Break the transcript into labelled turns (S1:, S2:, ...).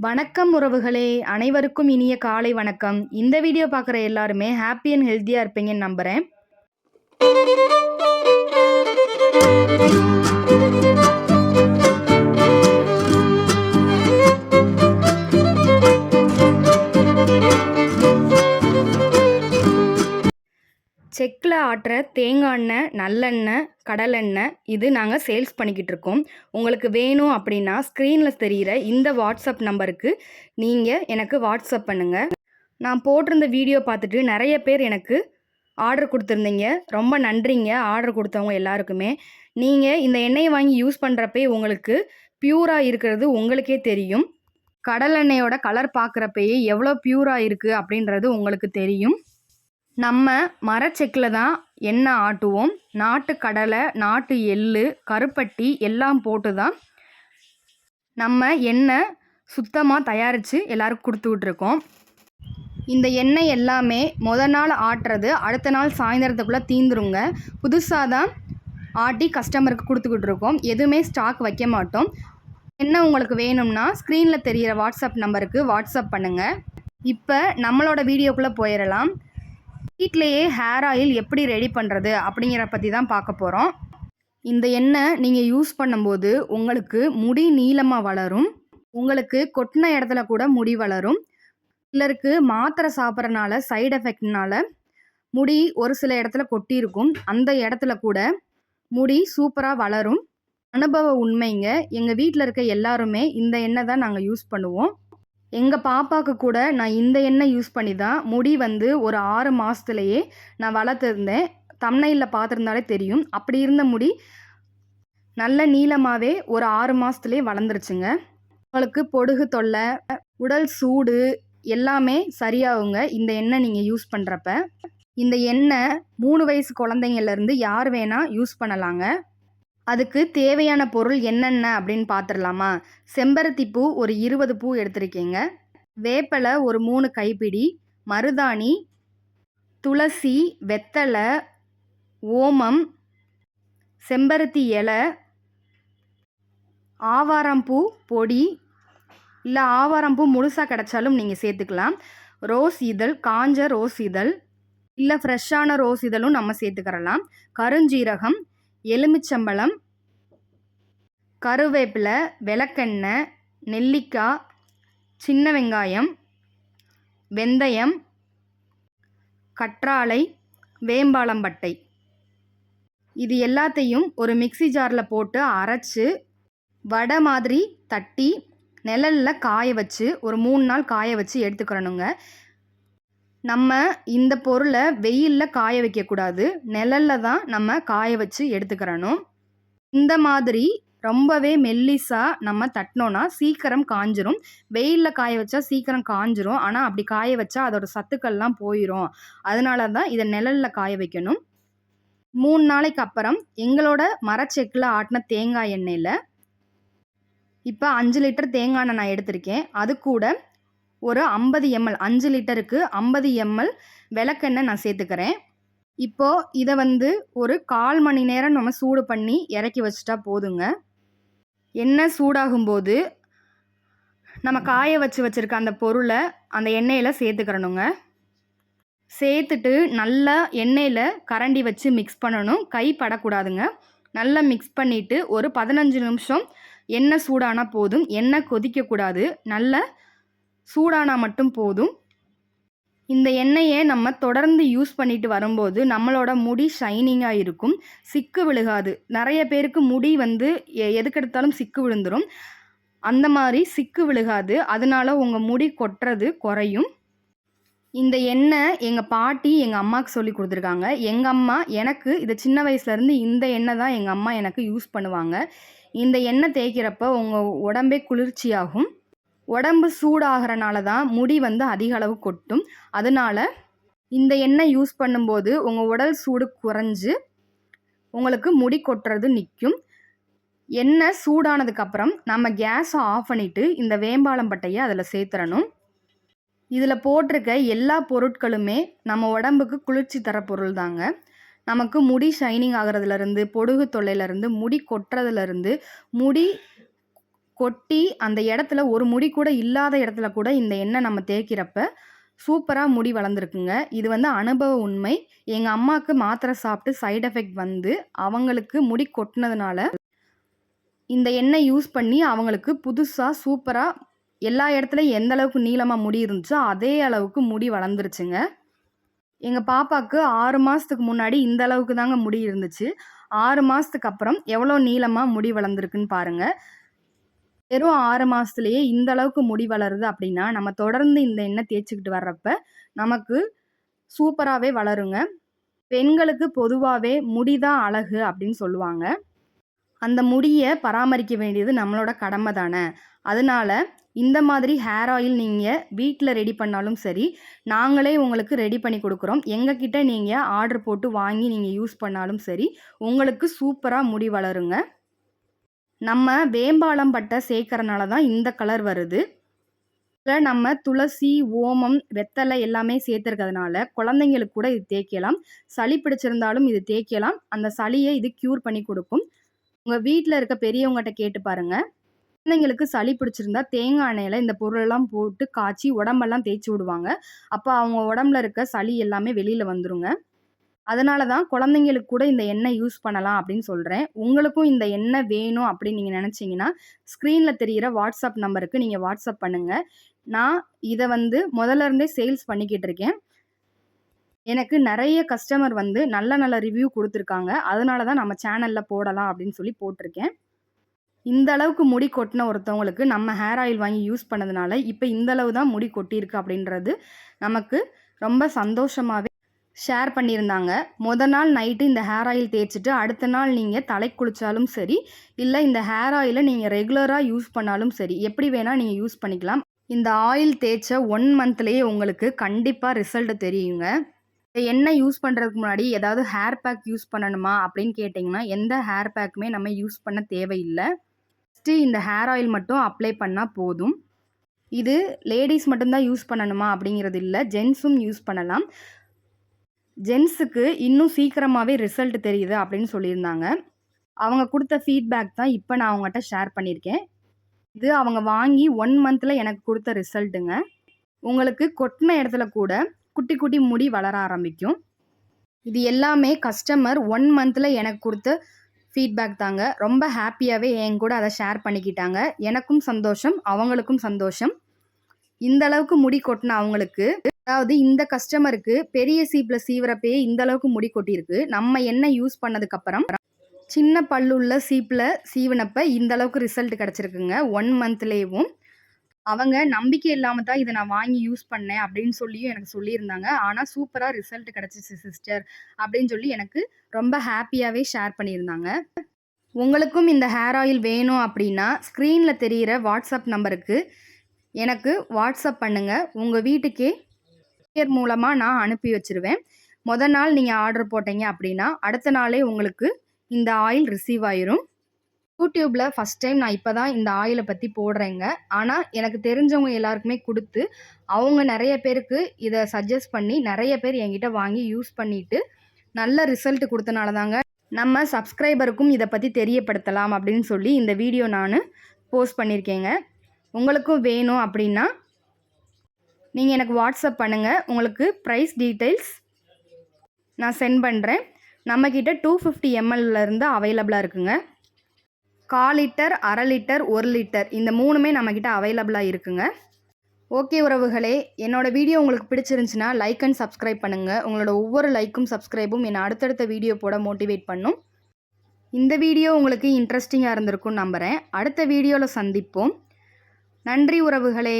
S1: வணக்கம் உறவுகளே அனைவருக்கும் இனிய காலை வணக்கம். இந்த வீடியோ பார்க்குற எல்லாருமே ஹாப்பி அண்ட் ஹெல்த்தியாக இருப்பீங்கன்னு நம்புகிறேன் செக்கில் ஆட்டுற தேங்காய் எண்ணெய் நல்லெண்ணெய் கடலெண்ணெய் இது நாங்கள் சேல்ஸ் பண்ணிக்கிட்டு இருக்கோம் உங்களுக்கு வேணும் அப்படின்னா ஸ்க்ரீனில் தெரிகிற இந்த வாட்ஸ்அப் நம்பருக்கு நீங்கள் எனக்கு வாட்ஸ்அப் பண்ணுங்கள் நான் போட்டிருந்த வீடியோ பார்த்துட்டு நிறைய பேர் எனக்கு ஆர்டர் கொடுத்துருந்தீங்க. ரொம்ப நன்றிங்க. ஆர்டர் கொடுத்தவங்க எல்லாருக்குமே. நீங்கள் இந்த எண்ணெயை வாங்கி யூஸ் பண்ணுறப்பே உங்களுக்கு பியூராக இருக்கிறது உங்களுக்கே தெரியும். கடலெண்ணெயோட கலர் பார்க்குறப்பயே எவ்வளோ பியூராக இருக்குது அப்படின்றது உங்களுக்கு தெரியும். நம்ம மரச்செக்கில் தான் எண்ணெய் ஆட்டுவோம். நாட்டு கடலை நாட்டு எள் கருப்பட்டி எல்லாம் போட்டு தான் நம்ம எண்ணெய் சுத்தமாக தயாரித்து எல்லாருக்கும் கொடுத்துக்கிட்ருக்கோம் இந்த எண்ணெய் எல்லாமே முத நாள் ஆட்டுறது அடுத்த நாள் சாயந்தரத்துக்குள்ளே தீந்துருங்க. புதுசாக தான் ஆட்டி கஸ்டமருக்கு கொடுத்துக்கிட்டு இருக்கோம் எதுவுமே ஸ்டாக் வைக்க மாட்டோம். என்ன உங்களுக்கு வேணும்னா ஸ்க்ரீனில் தெரிகிற வாட்ஸ்அப் நம்பருக்கு வாட்ஸ்அப் பண்ணுங்கள் இப்போ நம்மளோட வீடியோக்குள்ளே போயிடலாம் வீட்டிலையே ஹேர் ஆயில் எப்படி ரெடி பண்ணுறது அப்படிங்கிற பற்றி தான் பார்க்க போகிறோம் இந்த எண்ணெய் நீங்கள் யூஸ் பண்ணும்போது உங்களுக்கு முடி நீளமாக வளரும். உங்களுக்கு கொட்டின இடத்துல கூட முடி வளரும். சிலருக்கு மாத்திரை சாப்பிட்றனால சைடு எஃபெக்ட்னால முடி ஒரு சில இடத்துல கொட்டியிருக்கும் அந்த இடத்துல கூட முடி சூப்பராக வளரும். அனுபவ உண்மைங்க. எங்கள் வீட்டில் இருக்க எல்லாருமே இந்த எண்ணெய் தான் நாங்கள் யூஸ் பண்ணுவோம். எங்கள் பாப்பாவுக்கு கூட நான் இந்த எண்ணெய் யூஸ் பண்ணி தான் முடி வந்து ஒரு ஆறு மாதத்துலையே நான் வளர்த்துருந்தேன். தம்னையில் பார்த்துருந்தாலே தெரியும். அப்படி இருந்த முடி நல்ல நீளமாகவே ஒரு ஆறு மாதத்துலேயே வளர்ந்துருச்சுங்க. உங்களுக்கு பொடுகு தொல்லை உடல் சூடு எல்லாமே சரியாகுங்க. இந்த எண்ணெய் நீங்கள் யூஸ் பண்ணுறப்ப இந்த எண்ணெய் மூணு வயசு குழந்தைங்கள்லேருந்து யார் வேணால் யூஸ் பண்ணலாங்க. அதுக்கு தேவையான பொருள் என்னென்ன அப்படின்னு பார்த்துடலாமா செம்பருத்தி பூ ஒரு இருபது பூ எடுத்திருக்கீங்க. வேப்பலை ஒரு மூணு கைப்பிடி மருதாணி துளசி வெத்தலை ஓமம் செம்பருத்தி இலை ஆவாரம்பூ பொடி. இல்லை ஆவாரம்பூ முழுசாக கிடச்சாலும் நீங்கள் சேர்த்துக்கலாம். ரோஸ் இதழ் காஞ்ச ரோஸ் இதழ் இல்லை ஃப்ரெஷ்ஷான ரோஸ் இதழும் நம்ம சேர்த்துக்கிறலாம். கருஞ்சீரகம் எலுமிச்சம்பழம் கருவேப்பிலை விளக்கெண்ணெய் நெல்லிக்காய் சின்ன வெங்காயம் வெந்தயம் கற்றாழை வேம்பாளம்பட்டை. இது எல்லாத்தையும் ஒரு மிக்சி ஜாரில் போட்டு அரைச்சி வடை மாதிரி தட்டி நிழலில் காய வச்சு ஒரு மூணு நாள் காய வச்சு எடுத்துக்கிறணுங்க. நம்ம இந்த பொருளை வெயிலில் காய வைக்கக்கூடாது. நிழலில் தான் நம்ம காய வச்சு எடுத்துக்கிறணும். இந்த மாதிரி ரொம்பவே மெல்லிஸாக நம்ம தட்டினோன்னா சீக்கிரம் காஞ்சிரும். வெயிலில் காய வச்சா சீக்கிரம் காஞ்சிரும். ஆனால் அப்படி காய வச்சா அதோட சத்துக்கள்லாம் போயிடும் அதனால தான் இதை நிழலில் காய வைக்கணும். மூணு நாளைக்கு அப்புறம் எங்களோட மரச்செக்கில் ஆட்டின தேங்காய் எண்ணெயில் இப்போ அஞ்சு லிட்டர் தேங்காய் எண்ணெய் நான் எடுத்திருக்கேன். அது கூட ஒரு ஐம்பது எம்எல் அஞ்சு லிட்டருக்கு ஐம்பது எம்எல் விளக்கெண்ணெய் நான் சேர்த்துக்கிறேன். இப்போது இதை வந்து ஒரு கால் மணி நேரம் நம்ம சூடு பண்ணி இறக்கி வச்சுட்டா போதுங்க. எண்ணெய் சூடாகும்போது நம்ம காய வச்சு வச்சுருக்க அந்த பொருளை அந்த எண்ணெயில் சேர்த்துக்கிறணுங்க. சேர்த்துட்டு நல்லா எண்ணெயில் கரண்டி வச்சு மிக்ஸ் பண்ணணும். கை படக்கூடாதுங்க. நல்லா மிக்ஸ் பண்ணிவிட்டு ஒரு பதினஞ்சு நிமிஷம் எண்ணெய் சூடானா போதும். எண்ணெய் கொதிக்கக்கூடாது. நல்ல சூடானா மட்டும் போதும். இந்த எண்ணெயை நம்ம தொடர்ந்து யூஸ் பண்ணிட்டு வரும்போது நம்மளோட முடி ஷைனிங்காக இருக்கும். சிக்கு விழுகாது. நிறைய பேருக்கு முடி வந்து எ- எதுக்கெடுத்தாலும் சிக்கு விழுந்துடும் அந்த மாதிரி சிக்கு விழுகாது. அதனால உங்கள் முடி கொட்டுறது குறையும். இந்த எண்ணெய் எங்கள் பாட்டி எங்கள் அம்மாவுக்கு சொல்லி கொடுத்துருக்காங்க. எங்கள் அம்மா எனக்கு இது சின்ன வயசுலேருந்து இந்த எண்ணெய் தான் எங்கள் அம்மா எனக்கு யூஸ் பண்ணுவாங்க. இந்த எண்ணெய் தேய்க்கிறப்ப உங்கள் உடம்பே குளிர்ச்சியாகும். உடம்பு சூடாகிறனால தான் முடி வந்து அதிக அளவு கொட்டும். அதனால் இந்த எண்ணெய் யூஸ் பண்ணும்போது உங்கள் உடல் சூடு குறைஞ்சு உங்களுக்கு முடி கொட்டுறது நிற்கும் எண்ணெய் சூடானதுக்கப்புறம் நம்ம கேஸை ஆஃப் பண்ணிவிட்டு இந்த வேம்பாலம் பட்டையை அதில் சேர்த்துறணும். இதில் போட்டிருக்க எல்லா பொருட்களுமே நம்ம உடம்புக்கு குளிர்ச்சி தர பொருள் தாங்க. நமக்கு முடி ஷைனிங் ஆகிறதுலேருந்து பொடுகு தொல்லையிலேருந்து முடி கொட்டுறதுலேருந்து முடி கொட்டி அந்த இடத்துல ஒரு முடி கூட இல்லாத இடத்துல கூட இந்த எண்ணெய் நம்ம தேய்க்கிறப்ப சூப்பராக முடி வளர்ந்துருக்குங்க. இது வந்து அனுபவ உண்மை. எங்கள் அம்மாவுக்கு மாத்திரை சாப்பிட்டு சைடு எஃபெக்ட் வந்து அவங்களுக்கு முடி கொட்டினதுனால இந்த எண்ணெய் யூஸ் பண்ணி அவங்களுக்கு புதுசாக சூப்பராக எல்லா இடத்துலையும் எந்த அளவுக்கு நீளமாக முடி இருந்துச்சோ அதே அளவுக்கு முடி வளர்ந்துருச்சுங்க. எங்கள் பாப்பாவுக்கு ஆறு மாதத்துக்கு முன்னாடி இந்த அளவுக்கு தாங்க முடி இருந்துச்சு. ஆறு மாதத்துக்கு அப்புறம் எவ்வளோ நீளமாக முடி வளர்ந்துருக்குன்னு பாருங்கள் வெறும் ஆறு மாதத்துலேயே இந்த அளவுக்கு முடி வளருது அப்படின்னா நம்ம தொடர்ந்து இந்த எண்ணெய் தேய்ச்சிக்கிட்டு வர்றப்ப நமக்கு சூப்பராகவே வளருங்க. பெண்களுக்கு பொதுவாகவே முடி தான் அழகு அப்படின்னு சொல்லுவாங்க. அந்த முடியை பராமரிக்க வேண்டியது நம்மளோட கடமை தானே. அதனால இந்த மாதிரி ஹேர் ஆயில் நீங்கள் வீட்டில் ரெடி பண்ணாலும் சரி நாங்களே உங்களுக்கு ரெடி பண்ணி கொடுக்குறோம். எங்ககிட்ட நீங்கள் ஆர்டர் போட்டு வாங்கி நீங்கள் யூஸ் பண்ணாலும் சரி உங்களுக்கு சூப்பராக முடி வளருங்க. நம்ம வேம்பாலம் பட்டை சேர்க்கறனால தான் இந்த கலர் வருது. இதில் நம்ம துளசி ஓமம் வெத்தலை எல்லாமே சேர்த்துருக்கிறதுனால குழந்தைங்களுக்கு கூட இது தேய்க்கலாம். சளி பிடிச்சிருந்தாலும் இது தேய்க்கலாம். அந்த சளியை இது க்யூர் பண்ணி கொடுக்கும். உங்கள் வீட்டில் இருக்க பெரியவங்ககிட்ட கேட்டு பாருங்கள் குழந்தைங்களுக்கு சளி பிடிச்சிருந்தா தேங்காய் எண்ணெயில் இந்த பொருளெல்லாம் போட்டு காய்ச்சி உடம்பெல்லாம் தேய்ச்சி விடுவாங்க. அப்போ அவங்க உடம்புல இருக்க சளி எல்லாமே வெளியில் வந்துருங்க. அதனால தான் குழந்தைங்களுக்கு கூட இந்த எண்ணெய் யூஸ் பண்ணலாம் அப்படின்னு சொல்கிறேன் உங்களுக்கும் இந்த எண்ணெய் வேணும் அப்படின்னு நீங்கள் நினச்சிங்கன்னா ஸ்க்ரீனில் தெரிகிற வாட்ஸ்அப் நம்பருக்கு நீங்கள் வாட்ஸ்அப் பண்ணுங்கள் நான் இதை வந்து முதல்ல இருந்தே சேல்ஸ் பண்ணிக்கிட்டு இருக்கேன். எனக்கு நிறைய கஸ்டமர் வந்து நல்ல நல்ல ரிவ்யூ கொடுத்துருக்காங்க. அதனால தான் நம்ம சேனலில் போடலாம் அப்படின்னு சொல்லி போட்டிருக்கேன். இந்த அளவுக்கு முடி கொட்டின ஒருத்தவங்களுக்கு நம்ம ஹேர் ஆயில் வாங்கி யூஸ் பண்ணதுனால இப்போ இந்த அளவு தான் முடி கொட்டியிருக்கு அப்படின்றது நமக்கு ரொம்ப சந்தோஷமாகவே ஷேர் பண்ணியிருந்தாங்க. முத நாள் நைட்டு இந்த ஹேர் ஆயில் தேய்ச்சிட்டு அடுத்த நாள் நீங்கள் தலை குளித்தாலும் சரி இல்லை இந்த ஹேர் ஆயிலை நீங்கள் ரெகுலராக யூஸ் பண்ணாலும் சரி எப்படி வேணால் நீங்கள் யூஸ் பண்ணிக்கலாம். இந்த ஆயில் தேய்ச்ச ஒன் மந்த்லேயே உங்களுக்கு கண்டிப்பாக ரிசல்ட் தெரியுங்க. எண்ணெய் யூஸ் பண்ணுறதுக்கு முன்னாடி ஏதாவது ஹேர் பேக் யூஸ் பண்ணணுமா அப்படின்னு கேட்டிங்கன்னா எந்த ஹேர் பேக்குமே நம்ம யூஸ் பண்ண தேவையில்லை. ஃபஸ்ட்டு இந்த ஹேர் ஆயில் மட்டும் அப்ளை பண்ணால் போதும். இது லேடிஸ் மட்டும்தான் யூஸ் பண்ணணுமா அப்படிங்கிறது இல்லை ஜென்ஸும் யூஸ் பண்ணலாம். ஜென்ஸுக்கு இன்னும் சீக்கிரமாகவே ரிசல்ட் தெரியுது அப்படின்னு சொல்லியிருந்தாங்க. அவங்க கொடுத்த ஃபீட்பேக் தான் இப்போ நான் அவங்ககிட்ட ஷேர் பண்ணியிருக்கேன். இது அவங்க வாங்கி ஒன் மந்தில் எனக்கு கொடுத்த ரிசல்ட்டுங்க உங்களுக்கு கொட்டின இடத்துல கூட குட்டி குட்டி முடி வளர ஆரம்பிக்கும். இது எல்லாமே கஸ்டமர் ஒன் மந்தில் எனக்கு கொடுத்த ஃபீட்பேக் தாங்க. ரொம்ப ஹாப்பியாகவே என் கூட அதை ஷேர் பண்ணிக்கிட்டாங்க. எனக்கும் சந்தோஷம் அவங்களுக்கும் சந்தோஷம். இந்த அளவுக்கு முடி கொட்டின அவங்களுக்கு அதாவது இந்த கஸ்டமருக்கு பெரிய சீப்பில் சீவுறப்பே இந்த அளவுக்கு முடி கொட்டியிருக்கு. நம்ம எண்ணெய் யூஸ் பண்ணதுக்கப்புறம் சின்ன பல்லுள்ள சீப்பில் சீவினப்ப இந்த அளவுக்கு ரிசல்ட் கிடச்சிருக்குங்க. ஒன் மந்த்லேயும் அவங்க நம்பிக்கை இல்லாமல் தான் இதை நான் வாங்கி யூஸ் பண்ணேன் அப்படின்னு சொல்லியும் எனக்கு சொல்லியிருந்தாங்க. ஆனால் சூப்பராக ரிசல்ட் கிடச்சிச்சு சிஸ்டர் அப்படின்னு சொல்லி எனக்கு ரொம்ப ஹாப்பியாகவே ஷேர் பண்ணியிருந்தாங்க. உங்களுக்கும் இந்த ஹேர் ஆயில் வேணும் அப்படின்னா ஸ்க்ரீனில் தெரிகிற வாட்ஸ்அப் நம்பருக்கு எனக்கு வாட்ஸ்அப் பண்ணுங்கள் உங்கள் வீட்டுக்கே கொரியர் மூலமாக நான் அனுப்பி வச்சுருவேன். மொதல் நாள் நீங்கள் ஆர்டர் போட்டீங்க அப்படின்னா அடுத்த நாளே உங்களுக்கு இந்த ஆயில் ரிசீவ் ஆயிரும். யூடியூப்பில் ஃபஸ்ட் டைம் நான் இப்போ தான் இந்த ஆயிலை பற்றி போடுறேங்க. ஆனால் எனக்கு தெரிஞ்சவங்க எல்லாருக்குமே கொடுத்து அவங்க நிறைய பேருக்கு இதை சஜஸ்ட் பண்ணி நிறைய பேர் என்கிட்ட வாங்கி யூஸ் பண்ணிவிட்டு நல்ல ரிசல்ட் கொடுத்தனால தாங்க நம்ம சப்ஸ்கிரைபருக்கும் இதை பற்றி தெரியப்படுத்தலாம் அப்படின்னு சொல்லி இந்த வீடியோ நான் போஸ்ட் பண்ணியிருக்கேங்க உங்களுக்கும் வேணும் அப்படின்னா நீங்கள் எனக்கு வாட்ஸ்அப் பண்ணுங்கள் உங்களுக்கு ப்ரைஸ் டீட்டெயில்ஸ் நான் சென்ட் பண்ணுறேன் நம்மக்கிட்ட டூ ஃபிஃப்டி எம்எல்லேருந்து அவைலபிளாக இருக்குங்க. கால் லிட்டர் அரை லிட்டர் ஒரு லிட்டர் இந்த மூணுமே நம்மக்கிட்ட அவைலபிளாக இருக்குங்க. ஓகே உறவுகளே என்னோடய வீடியோ உங்களுக்கு பிடிச்சிருந்துச்சுன்னா லைக் அண்ட் சப்ஸ்கிரைப் பண்ணுங்கள் உங்களோட ஒவ்வொரு லைக்கும் சப்ஸ்கிரைபும் என்னை அடுத்தடுத்த வீடியோ போட மோட்டிவேட் பண்ணும். இந்த வீடியோ உங்களுக்கு இன்ட்ரெஸ்டிங்காக இருந்திருக்கும்னு நம்புகிறேன் அடுத்த வீடியோவில் சந்திப்போம். நன்றி உறவுகளே.